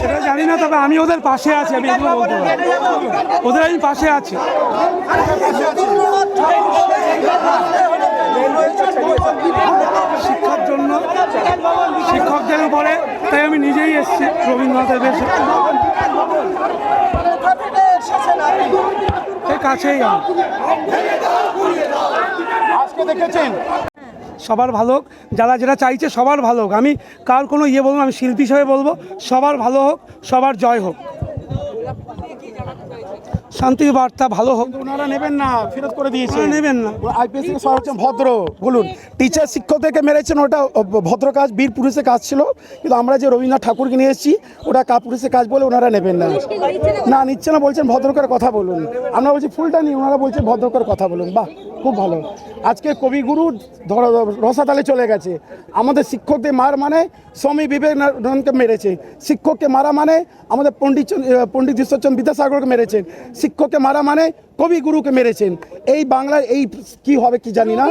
সেটা তবে আমি ওদের পাশে আছি আমি ওদের আমি পাশে আছি শিক্ষকদের উপরে তাই আমি নিজেই এসেছি রবীন্দ্রনাথের বেশি। কাছেই আজকে দেখেছেন? সবার ভালো হোক যারা যেটা চাইছে সবার ভালো হোক আমি কার কোনো ইয়ে বলব আমি শিল্পী হিসেবে বলব সবার ভালো হোক সবার জয় হোক। শান্তি বার্তা ভালো হোক। ওনারা নেবেন না ফেরত করে দিয়েছে। নেবেন না। আইপিএস থেকে হচ্ছেন ভদ্র বলুন। টিচার শিক্ষকদেরকে মেরেছেন ওটা ভদ্র কাজ বীর পুরুষের কাজ ছিল। কিন্তু আমরা যে রবীন্দ্রনাথ ঠাকুরকে নিয়ে এসেছি ওটা কা পুরুষের কাজ বলে ওনারা নেবেন না। না নিচ্ছে না বলছেন ভদ্র করে কথা বলুন। আমরা বলছি ফুলটা নিই ওনারা বলছেন ভদ্র করে কথা বলুন। বাহ খুব ভালো। আজকে কবিগুরু ধর রসাতালে চলে গেছে। আমাদের শিক্ষকদের মার মানে স্বামী বিবেকানন্দকে মেরেছে। শিক্ষককে মারা মানে আমাদের পণ্ডিত পণ্ডিত ঈশ্বরচন্দ্র বিদ্যাসাগরকে মেরেছেন শিক্ষককে মারা মানে কবিগুরুকে মেরেছেন। এই বাংলার এই কি হবে কি জানি না।